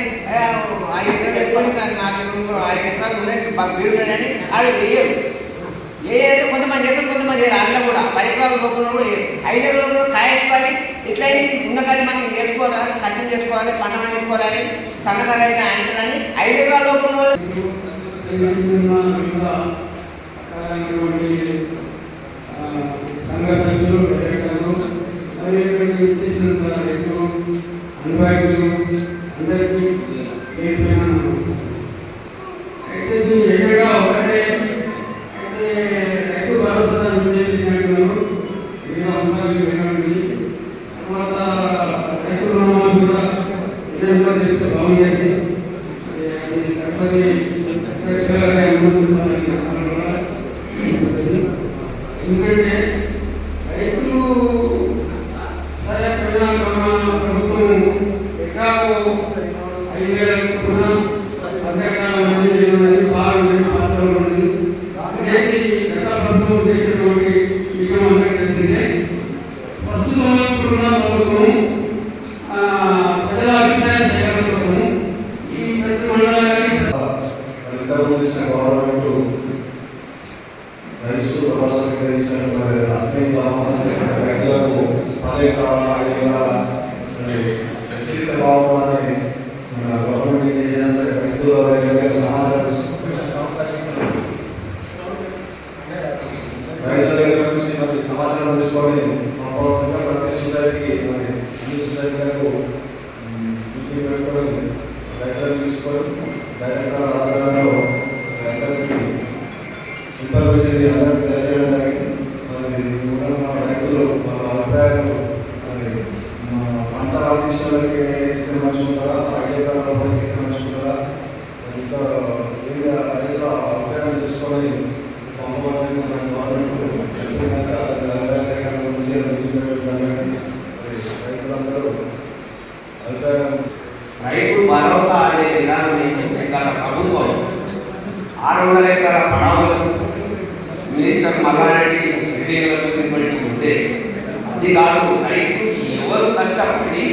ఐదు ఎకరాలు వేసుకొని నాకు ఐదు ఎకరాలు ఉన్నాయి బాగా వీడు ఉన్నాయని వాళ్ళు వేయరు ఏ ఏదో కొంతమంది చేస్తారు కొంతమంది చేయరు అందులో కూడా పరిపాలన ఎకరాలు చొప్పున కూడా వేయరు ఐదు ఎకరాలు కూడా కాయపడి మనం వేసుకోవాలి కష్టం చేసుకోవాలి పంట పండించుకోవాలని సన్నకారు అయితే అంటారని ఐదు లోపల అందరికీ ఎన్నో అంశాలు వినండి తర్వాత రైతు రుణమాఫీ కూడా విధంగా చేస్తే బాగుండేది అది అది తప్పని ఎక్కడికల్లా అనుమతించాలని అసలు కూడా ఎందుకంటే రైతులు సరే ప్రధాన ప్రభుత్వం ఎకరాకు ఐదు వేల రుణం అంతకన్నా మంది ఉన్నది బాగుంది పాత్రలో ఉంది అనేది గత ప్రభుత్వం చేసినటువంటి విషయం అందరికీ తెలిసిందే ప్రస్తుతం ఇప్పుడున్న ప్రభుత్వం ఆ, ప్రజల అభిప్రాయం సేకరణ కోసం ఈ ప్రతి మండలానికి ఇంతకుముందు ఇచ్చిన గవర్నమెంట్ రైతు భరోసా ఇచ్చిన అన్ని రైతులకు పదే కావాలా ఐదు ఎకరాల ఇస్తే బాగుంటుందని మన గవర్నమెంట్ ఏం చేయాలంటే రైతుల దగ్గర సమాచారం రైతుల దగ్గర నుంచి మరి సమాచారం తీసుకొని కంపల్సరిగా ప్రతి సొసైటీకి మరి అన్ని సొసైటీలకు మీటింగ్ పెట్టుకొని రైతులను తీసుకొని డైరెక్ట్ ఆధారంలో రైతులకి ఇన్ఫర్మేషన్ అందరికీ తెలియజేయడానికి మరి ఉన్న రైతులు వాళ్ళ అభిప్రాయాలు మరి మన పంట పండించడానికి ఇస్తే మంచిగా ఉంటుందా ఐదు ఎకరాల ఇస్తే మంచిగా ఉంటుందా ఇంకా ఏంటి రైతుల అభిప్రాయం తీసుకొని పంపవలసిన మన గవర్నమెంట్ చెప్పినాక అది వ్యవసాయ శాఖ నుంచి మీటింగ్ పెట్టడానికి మరి రైతులందరూ అభిప్రాయం రైతు భరోసా అనే విధానం ఏంటంటే గత ప్రభుత్వం ఆరు వందల ఎకరాల పడవలకు మినిస్టర్ మల్లారెడ్డి బిల్డింగ్లకు ఇవ్వబడి ఉంటే అది కాదు రైతు ఎవరు కష్టపడి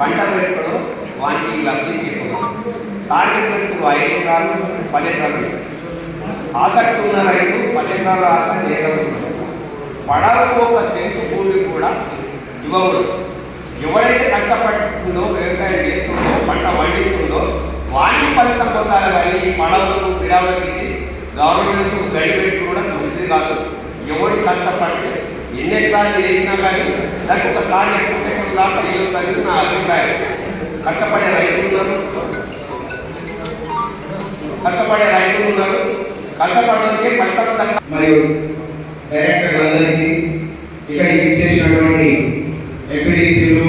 పంట పెట్టుకోవడం వానికి లబ్ధి చేకూడదు టార్గెట్ పెట్టుకు ఐదు ఎకరాలు పది ఎకరాలు. ఆసక్తి ఉన్న రైతు పది ఎకరాలు ఆక చేయగలుగుతాడు పడవకు ఒక సెంటు భూమి కూడా ఇవ్వకూడదు. ఎవరైతే కష్టపడుతుందో వ్యవసాయం చేస్తుందో పంట పండిస్తుందో వాటి ఫలితం పొందాలి కానీ పడవలకు విడావులకు ఇచ్చి గవర్నమెంట్ గైడ్ కూడా మంచిది కాదు. ఎవరు కష్టపడితే ఎన్ని ఎకరాలు చేసినా కానీ దానికి ఒక టార్గెట్ ప్రొటెక్షన్ దాకా ఇవ్వాలి నా అభిప్రాయం. కష్టపడే రైతులు కష్టపడే రైతులు ఉన్నారు. కష్టపడడానికి ఫలితం దక్క మరియు డైరెక్టర్లందరికీ ఇక్కడ ఇచ్చేసినటువంటి ఎంపీడీసీలు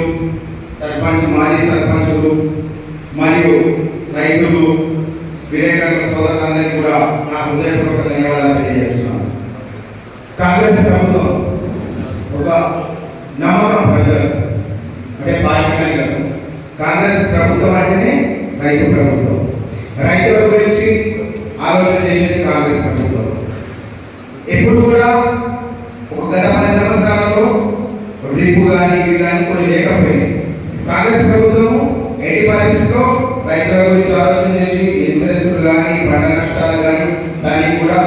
సర్పంచ్ మాజీ సర్పంచులు మరియు రైతులు విలేకరుల సోదరులందరికీ కూడా నా హృదయపూర్వక ధన్యవాదాలు తెలియజేస్తున్నాను. కాంగ్రెస్ ప్రభుత్వం ఒక నమ్మకం ప్రజలు అంటే పార్టీ కాంగ్రెస్ ప్రభుత్వం అంటేనే రైతు ప్రభుత్వం రైతుల గురించి ఆలోచన చేసేది కాంగ్రెస్ ప్రభుత్వం ఎప్పుడు కూడా ఒక గత పది సంవత్సరాలలో డ్రిప్ కానీ ఇవి కానీ కొన్ని లేకపోయింది కాంగ్రెస్ ప్రభుత్వం ఎట్టి పరిస్థితుల్లో రైతుల గురించి ఆలోచన చేసి ఇన్సూరెన్స్ కానీ పంట నష్టాలు కానీ దానికి కూడా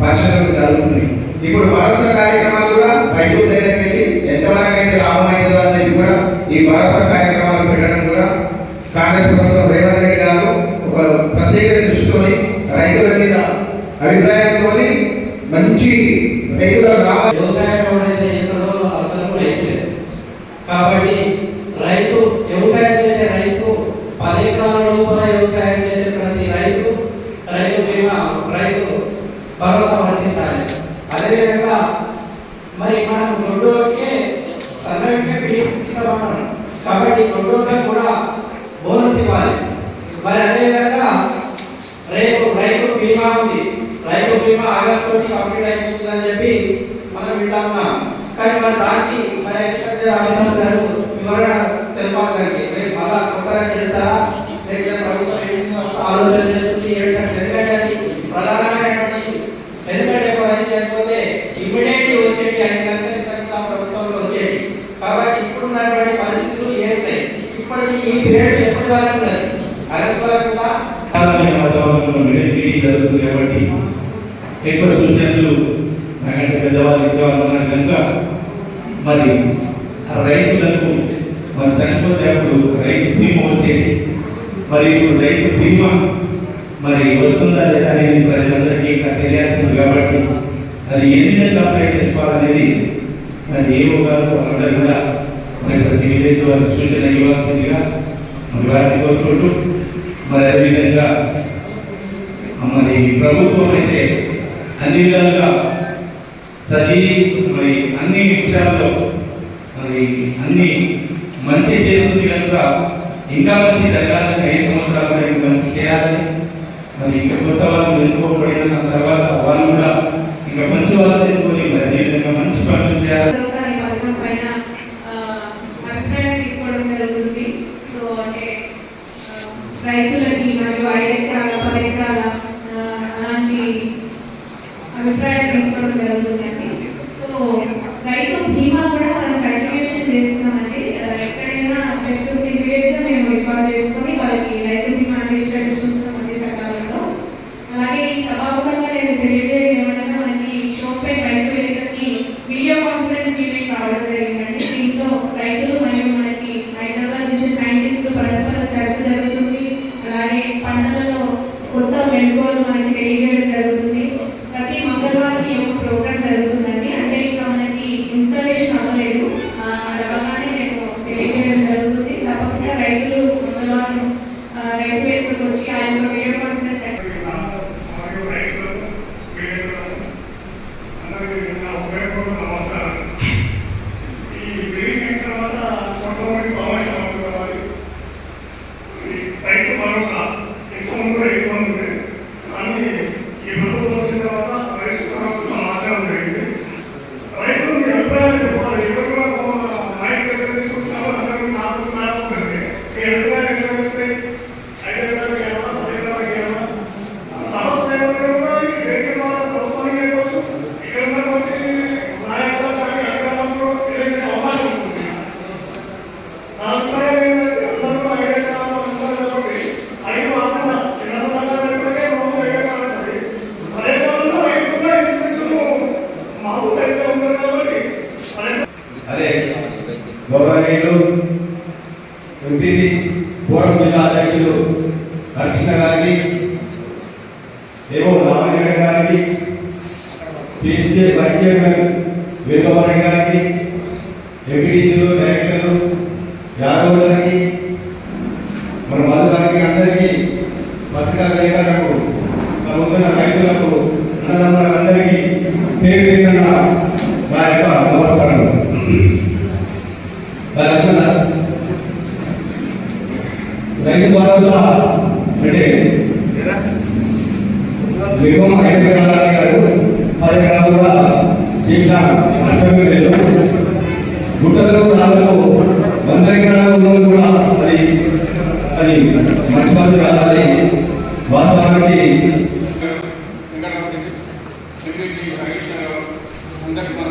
పరిశీలన జరుగుతుంది ఇప్పుడు భరోసా కార్యక్రమాలు కూడా రైతు దగ్గరికి వెళ్ళి ఎంతవరకు అయితే లాభం అవుతుందో అని చెప్పి కూడా ఈ భరోసా కార్యక్రమాలు పెట్టడం కూడా కాంగ్రెస్ ప్రభుత్వం రేవంత్ రెడ్డి గారు ఒక ప్రత్యేక దృష్టితోని రైతుల మీద అభిప్రాయంతో మంచి రైతుల లాభం వ్యవసాయం ఎవరైతే చేస్తాడో అతను కూడా ఎక్కువ కాబట్టి రైతు వ్యవసాయం చేసే రైతు పది ఎకరాల లోపల వ్యవసాయం చేసే ప్రతి రైతు రైతు బీమా రైతు భరోసా వర్తించాలి అదేవిధంగా మరి మనం దొడ్డోడికే సన్నడికే బియ్యం ఇస్తామన్నాం కాబట్టి దొడ్డోళ్ళకి కూడా బోనస్ ఇవ్వాలి మరి అదేవిధంగా రేపు రైతు బీమా ఉంది. రైతు బీమా ఆగస్టు తోటి కంప్లీట్ అయిపోతుందని చెప్పి మనం వింటా ఉన్నాం. కానీ మన దానికి మరి అగ్రికల్చర్ గారు వివరణ తెలపాలి దానికి. రేపు మళ్ళా కొత్తగా చేస్తారా? రేపు ప్రభుత్వం ఏంటి ఆలోచన చేస్తుంది ఏంటంటే ఎందుకంటే అది ప్రధానమైనటువంటి ఎందుకంటే ఒక రైతు చనిపోతే ఇమ్మీడియట్లీ వచ్చేటి ఐదు లక్షల క్రితం ప్రభుత్వంలో వచ్చేటి కాబట్టి ఇప్పుడున్నటువంటి పరిస్థితులు ఏమున్నాయి ఇప్పటికి ఈ పీరియడ్ ఎప్పటి వరకు ఉన్నది వరకు ఉందా వాతావరణంలో మీటింగ్ జరుగుతుంది కాబట్టి ఎక్కువ సూచనలు నాకంటే పెద్దవాళ్ళు ఇచ్చేవాళ్ళు ఉన్నారు కనుక మరి రైతులకు మరి చనిపోతే అప్పుడు రైతు బీమా వచ్చేది మరి ఇప్పుడు రైతు బీమా మరి వస్తుందా లేదా అనేది ప్రజలందరికీ ఇంకా తెలియాల్సింది కాబట్టి అది ఏ విధంగా అప్లై చేసుకోవాలనేది మరి ఏ గారు వాళ్ళందరూ కూడా మరి ప్రతి విలేజ్ వారికి సూచన ఇవ్వాల్సిందిగా మరి వారిని కోరుకుంటూ మరి అదేవిధంగా మరి ప్రభుత్వం అయితే అన్ని విధాలుగా చదివి మరి అన్ని విషయాల్లో మరి అన్ని మంచి చేస్తుంది కనుక ఇంకా మంచి జరగాలని ఐదు సంవత్సరాలు కూడా మంచి చేయాలని మరి ఇంకా కొత్త వాళ్ళు ఎన్నుకోబడిన తర్వాత వాళ్ళు కూడా ఇంకా మంచి వాళ్ళు ఎన్నుకొని మరి అదేవిధంగా మంచి పనులు చేయాలి ఒకసారి పథకం పైన ఆ, అభిప్రాయం తీసుకోవడం జరుగుతుంది సో అంటే ఆ, రైతులకి మరియు ఐదు ఎకరాల పది ఎకరాల ఆ, అలాంటి అభిప్రాయం తీసుకోవడం జరుగుతుందండి సో రైతు బీమా కూడా మనం కంటిన్యూషన్ చేస్తున్నామండి ఆ, ఎక్కడైనా ఫెస్టివ్ పీరియడ్ మేము రికార్డ్ చేసుకొని వాళ్ళకి రైతు బీమా అందించేటట్టు చూస్తామండి సకాలంలో అలాగే ఈ సభాముఖంగా నేను తెలియజేయడం ఏమనగా మనకి షోపే రైతు వేదికకి వీడియో కాన్ఫరెన్స్ మీటింగ్ రావడం జరిగిందండి దీంట్లో రైతులు మరియు మనకి హైదరాబాద్ నుంచి సైంటిస్టులు పరస్పర చర్చ జరుగుతుంది అలాగే పంటలలో కొత్త మెళుకువలు మనకి తెలియజేయడం జరుగుతుంది ప్రతి మంగళవారం ఈ యొక్క ప్రోగ్రామ్ జరుగుతుందండి అంటే ఇంకా మనకి ఇన్స్టాలేషన్ అవ్వలేదు ఆ, అది అవ్వగానే నేను తెలియజేయడం జరుగుతుంది తప్పకుండా రైతులు మంగళవారం ఆ, రైతు వేదికకు వచ్చి ఆ యొక్క వీడియో కాన్ఫరెన్స్ మరియు రైతులకు విలేకరులకు అందరికీ నా ఉపయోగపడిన నమస్కారం ఈ బిల్డింగ్ అయిన తర్వాత కొంతమంది సమావేశం అవుతున్నవారు ఈ రైతు భరోసా ఇంతకుముందు రైతు బంధు ఉండేది కానీ ఈ ప్రభుత్వం వచ్చిన తర్వాత రైతు భరోసా మార్చడం జరిగింది రైతులు మీ అభిప్రాయాలు చెప్పాలి ఎవరు కూడా నాయకుల దగ్గర తీసుకొచ్చినారు అందరికీ నాకు నాకు ఉంటుంది మీ అభిప్రాయాలు ఎట్లా వస్తాయి ఐదు ఎకరాలకు ఇవ్వాలా పది ఎకరాలకు ఇవ్వాలా సమస్య ఏమంటే కూడా ఈ వేదిక ద్వారా ప్రభుత్వానికి చెప్పొచ్చు ఇక్కడ ఉన్నటువంటి నాయకులు కానీ అధికారులకు తెలియజేసే అవకాశం ఉంటుంది నా అభిప్రాయం ఏంటంటే అందరూ కూడా ఐదు ఎకరాలు ఉంటారు కాబట్టి ఐదు కాకుండా చిన్న సందర్భాలు ఎక్కడికే మామూలు ఐదు ఎకరాలు ఉంటుంది పది ఎకరాల్లో ఐదు కూడా ఇంచుమించు మామూలు అయితే ఉంటారు కాబట్టి పది అదే గౌరవనీయులు ఎంపీపీ ఫోరం జిల్లా అధ్యక్షులు హరికృష్ణ గారికి ఏవో రామలింగ గారికి పిహెచ్డి వైస్ చైర్మన్ వీరబాబు గారికి ఎంపీటీసీలు డైరెక్టర్లు యాదవ్ గారికి మన మధు గారికి అందరికీ పత్రికా విలేకరులకు మన ముందున్న రైతులకు అన్నదమ్ములకు అందరికీ పేరు పేరున నా యొక్క నమస్కారం లక్షణ రైతు భరోసా అంటే మినిమం ఐదు ఎకరాలని కాదు పది ఎకరాలు కూడా చేసిన నష్టమే లేదు గుట్టలు రాళ్ళు వంద ఎకరాలు ఉన్నోళ్ళు కూడా అది అది మంచి పద్ధతి కాదు అది వాస్తవానికి అందరికి మన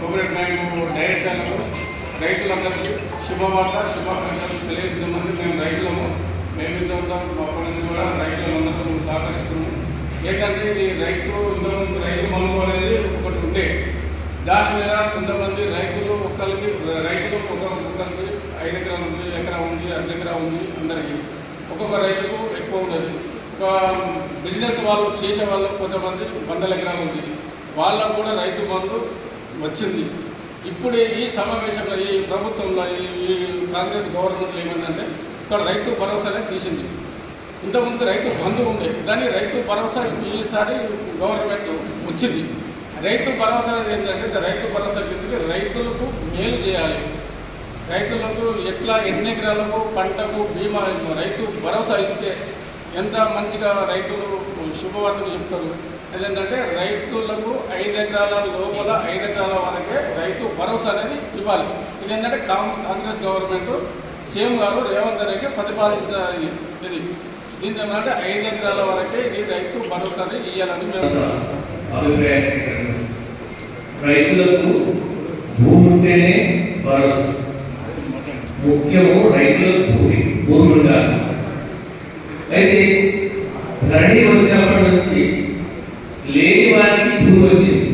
కోఆపరేట్ నైన్ డైరెక్టర్లకు రైతులందరికీ శుభవార్త శుభాకాంక్షలు తెలియజేద్దామంది మేము రైతులము మేము ఇంత మా నుంచి కూడా రైతులందరూ సహకరిస్తున్నాము ఏంటంటే ఇది రైతు ఇంతకుముందు రైతు మనుగోలు అనేది ఒకటి ఉండే. దాని మీద కొంతమంది రైతులు ఒక్కరికి రైతులు ఒక ఒక్కరికి ఐదు ఎకరాలు ఉంది ఎకరా ఉంది అర్ధ ఎకరా ఉంది అందరికీ. ఒక్కొక్క రైతుకు ఎక్కువ ఉండదు. బిజినెస్ వాళ్ళు చేసే వాళ్ళు కొంతమంది వందల ఎకరాలు ఉంది. వాళ్ళకు కూడా రైతు బంధు వచ్చింది. ఇప్పుడు ఈ సమావేశంలో ఈ ప్రభుత్వంలో ఈ కాంగ్రెస్ గవర్నమెంట్లో ఏమైందంటే ఇక్కడ రైతు భరోసానే తీసింది. ఇంతకుముందు రైతు బంధు ఉండే కానీ రైతు భరోసా ఈసారి గవర్నమెంట్ వచ్చింది. రైతు భరోసా ఏంటంటే రైతు భరోసా కిందకి రైతులకు మేలు చేయాలి. రైతులకు ఎట్లా ఎన్ని ఎకరాలకు పంటకు బీమా రైతు భరోసా ఇస్తే ఎంత మంచిగా రైతులు శుభవార్తలు చెప్తారు? ఏంటంటే రైతులకు ఐదు ఎకరాల లోపల ఐదు ఎకరాల వరకే రైతు భరోసా అనేది ఇవ్వాలి. ఇది ఏంటంటే కాంగ్రెస్ గవర్నమెంట్ సీఎం గారు రేవంత్ రెడ్డి ప్రతిపాదించిన ఇది. ఇది దీంతో ఏంటంటే ఐదు ఎకరాల వరకే ఇది రైతు భరోసా అనేది ఇవ్వాలని రైతులకు భూమి ఉంటేనే భరోసా. ముఖ్యము రైతులకు భూమి భూమి ఉండాలి. అయితే ధరణి వచ్చినప్పటి నుంచి లేని వారికి భూమి వచ్చింది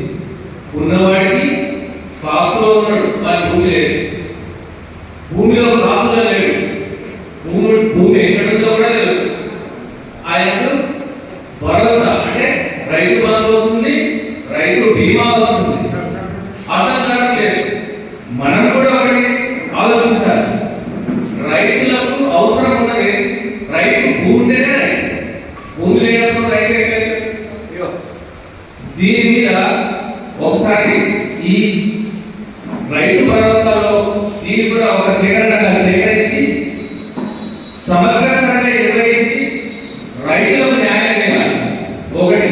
ఉన్నవాడికి కాపులో ఉన్నాడు వారి భూమి లేదు భూమిలో కాపుగా లేడు భూమి భూమి ఎక్కడుందో కూడా లేదు ఆయనకు భరోసా అంటే రైతు బంధు వస్తుంది రైతు బీమా వస్తుంది అసలు నాకు లేదు మనం కూడా ఒకటి ఆలోచించాలి రైతులకు అవసరం ఉన్నది రైతు భూమి ఉంటేనే రైతు భూమి లేనప్పుడు రైతు ఎక్కలేదు దీని మీద ఒకసారి ఈ రైతు భరోసాలో దీన్ని కూడా ఒక సేకరణ సేకరించి సమగ్ర సర్వే నిర్వహించి రైతులకు న్యాయం చేయాలి ఒకటి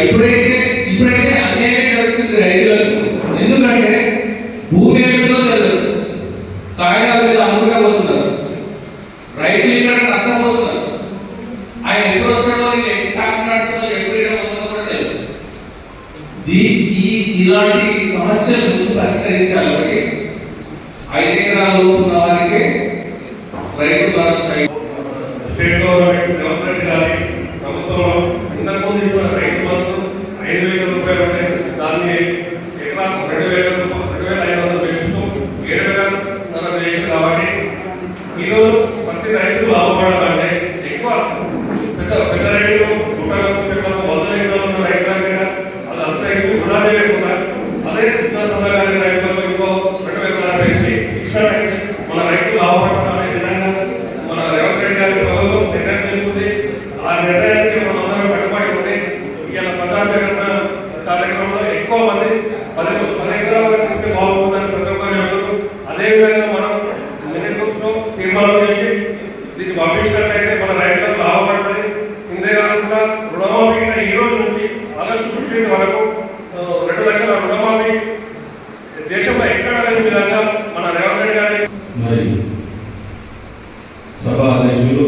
ఎప్పుడైతే ఇప్పుడైతే అన్యాయం జరుగుతుంది రైతులకు ఎందుకంటే భూమి ఏమిటో తెలియదు కాగితాల మీద అమ్ముగా పోతున్నారు రైతులు ఇక్కడ నష్టపోతున్నారు ఆయన ఎప్పుడు వస్తాడో ఎప్పుడు సాగుతున్నాడో ఎప్పుడు ఈడ పోతుందో కూడా తెలియదు దీ- ఈ ఇలాంటి సమస్యలు పరిష్కరించాలి ఒకటి ఐదు ఎకరాల లోపు ఉన్న వారికి Rythu Bharosa state government government కానీ ప్రభుత్వంలో ఇంతకుముందు ఇచ్చిన రైతు బంధు ఐదు వేల రూపాయలు ఉంటే దాన్ని ఎకరాకు రెండు వేల రూపాయలు రెండు వేల ఐదు వందలు పెంచుతూ ఏడు వేల నలభై చేసింది కాబట్టి ఈరోజు ప్రతి రైతు లాభపడాలంటే ఎక్కువ పెద్ద పెద్ద రైతులు గుట్టలకు చెట్లకు వందల ఎకరాలు ఉన్న రైతులకైనా అది అంత ఎక్కువ వృధా చేయకుండా అదే చిన్న సన్నగారి రైతులకు ఇంకో రెండు వేల నలభై పెంచి ఇచ్చిన మన రైతులు లాభపడాలనే విధంగా మన రేవంత్ రెడ్డి గారి ప్రభుత్వం నిర్ణయం తీసుకుంది ఆ నిర్ణయానికి మనందరం కట్టుబడి ఉండి ఇలా ప్రజాసేకరణ కార్యక్రమంలో ఎక్కువ మంది పది పది ఎకరాల వరకు ఇస్తే బాగుంటుందని ప్రతి ఒక్కరు చెప్తారు అదేవిధంగా మనం మినిట్ బుక్స్ నుంచి దీన్ని పంపించినట్లయితే మన రైతులకు లాభపడుతుంది. ఇంతే కాకుండా రుణమాఫీ కూడా ఈ రోజు నుంచి ఆగస్టు ఫిఫ్టీన్త్ వరకు రెండు లక్షల రుణమాఫీ దేశంలో ఎక్కడ లేని విధంగా మన రేవంత్ రెడ్డి గారి మరి సభా అధ్యక్షులు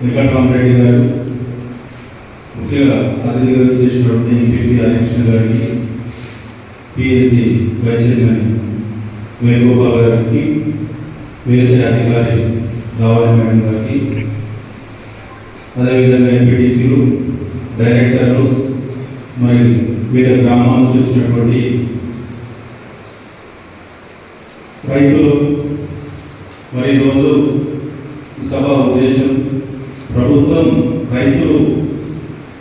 వెంకటరామరెడ్డి గారు ముఖ్యంగా అతిథిగా చేసినటువంటి ఎంపీపీ అధ్యక్షుల గారికి పిఎస్సి వైస్ చైర్మన్ వేణుగోపాల్ గారికి వేసే అధికారి రావాలి మేడం గారికి అదేవిధంగా ఎంపీటీసీలు డైరెక్టర్లు మరి వివిధ గ్రామాల నుంచి వచ్చినటువంటి రైతులు మరి ఈరోజు సభ ఉద్దేశం ప్రభుత్వం రైతులు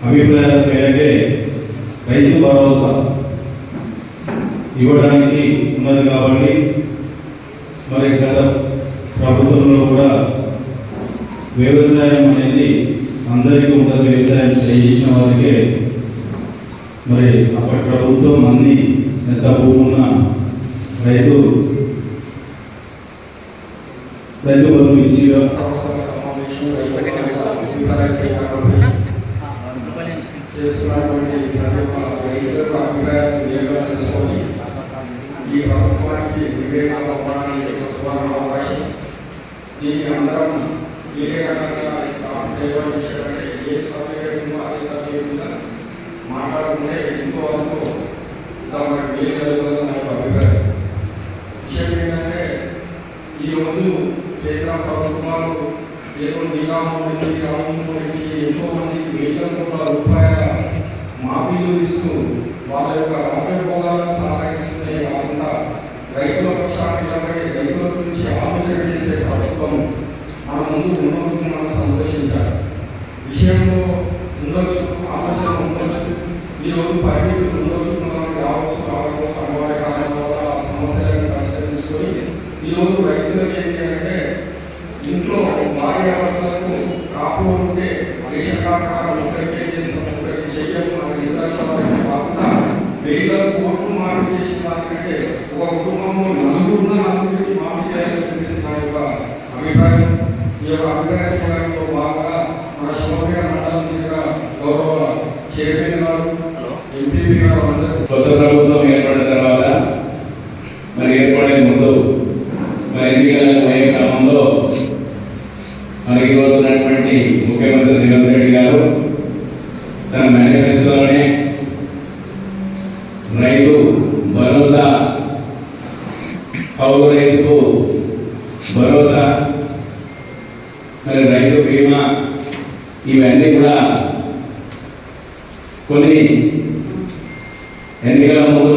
అభిప్రాయాల మేరకే రైతు భరోసా ఇవ్వడానికి ఉన్నది కాబట్టి మరి గత ప్రభుత్వంలో కూడా వ్యవసాయం అనేది అందరికీ ఉండదు వ్యవసాయం చేయించిన వారికే మరి అప్పటి ప్రభుత్వం అన్ని ఎంత భూమున్న రైతు రైతు బంధు ఇచ్చి చేస్తున్నటువంటి ప్రతి ఒక్క రైతులకు అభిప్రాయాలు వేరుగా తెలుసుకొని ఈ ప్రభుత్వానికి వివేకాలు అవ్వడానికి ఒక అవకాశం దీన్ని అందరం ఏ రకంగా నిర్వహించాలంటే ఏ సబ్జెక్ట్ అదే సబ్జెక్ట్ మీద మాట్లాడుకుంటే ఎంతో అంతో మనకు మేలు నాకు అభిప్రాయం. విషయం ఏంటంటే ఈరోజు కేంద్ర ప్రభుత్వాలు ఏదో నియామకుడికి రామకుడికి ఎంతో మందికి వేల కోట్ల రూపాయల మాఫీలు ఇస్తూ వాళ్ళ యొక్క రాజభోగాలను సహాయిస్తున్నాయి కాకుండా రైతుల పక్షాన్ని రైతుల గురించి ఆలోచన చేసే ప్రభుత్వం మన ముందు ఉన్నందుకు మనం సంతోషించాలి విషయంలో ఉండొచ్చు ఆలోచన ఉండొచ్చు ఈరోజు పరిమితులు ఉండొచ్చు చేసుకోవడానికి ముందు మరి ఎన్నికలకు పోయే క్రమంలో మరి ఈరోజు ఉన్నటువంటి ముఖ్యమంత్రి రేవంత్ రెడ్డి గారు తన మేనిఫెస్టోలోనే రైతు భరోసా కౌలు రైతుకు భరోసా మరి రైతు బీమా ఇవన్నీ కూడా కొన్ని ఎన్నికల ముందు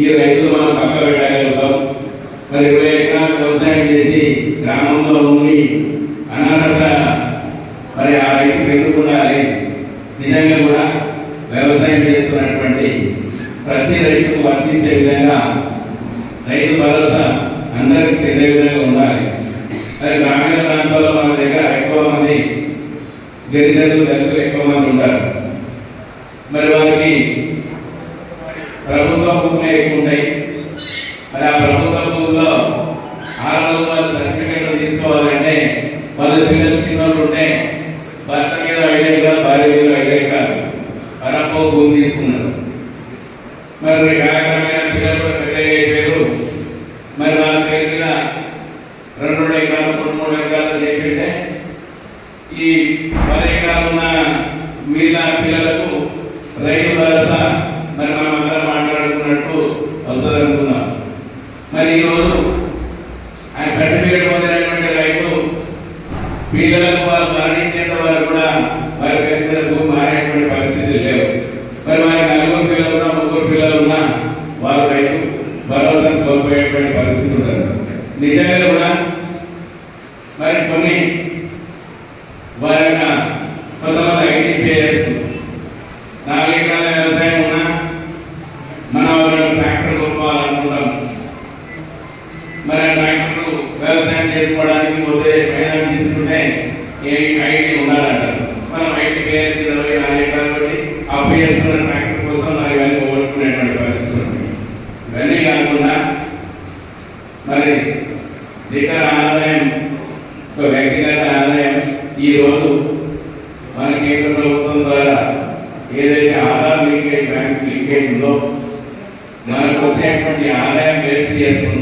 ఈ రైతులు మనం పక్క పెట్టగలుగుతాం మరి ఇరవై ఎకరాలు వ్యవసాయం చేసి గ్రామంలో ఉండి భూమి తీసుకున్నాం వారి యొక్క స్వతమైన ఐడి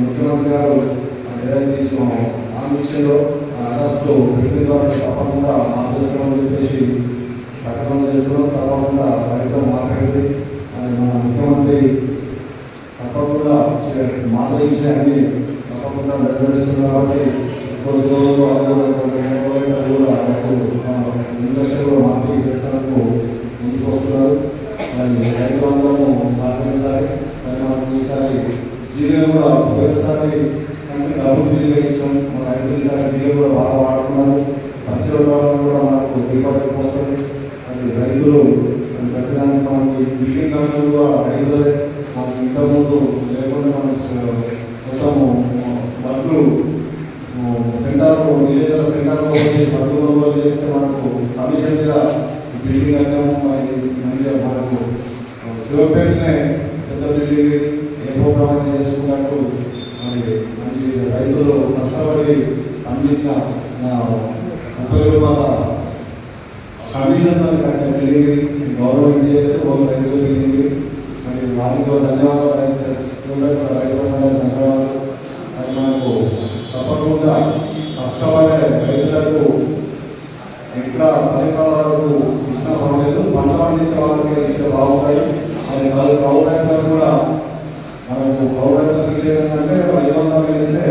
ముఖ్యమంత్రి గారు ఏదైతే ఇచ్చిన ఆంధ్రలో అరెస్టు ద్వారా తప్పకుండా ఆంధ్రస్తామని చెప్పేసి ప్రకటన చేస్తున్నాం. తప్పకుండా వారితో మాట్లాడి మన ముఖ్యమంత్రి తప్పకుండా మాట ఇచ్చినాయని చేస్తే మనకు కమిషన్ మీద బిల్డింగ్ రంగం మరి మంచిగా మనకు శివపేటనే పెద్ద బిల్డింగ్ ఏ ప్రోగ్రామ్ చేసుకున్నట్టు మరి మంచి రైతులు కష్టపడి అందించిన ముప్పై రూపాయల కమిషన్ మరి తెలియదు గౌరవం చేయలేదు గవర్నమెంట్ రైతులు తెలియదు మరి వారికి ధన్యవాదాలు రైతులకు ధన్యవాదాలు. అది మనకు తప్పకుండా కష్టపడే రైతులకు మిగతా పరిపాలనకు ఇష్టం బాగలేదు పంట పండించే వాళ్ళకి ఇస్తే బాగుంటాయి. అది వాళ్ళు కౌలు కూడా మనకు కౌలు ఇచ్చేదంటే ఐదు వందలు ఇస్తే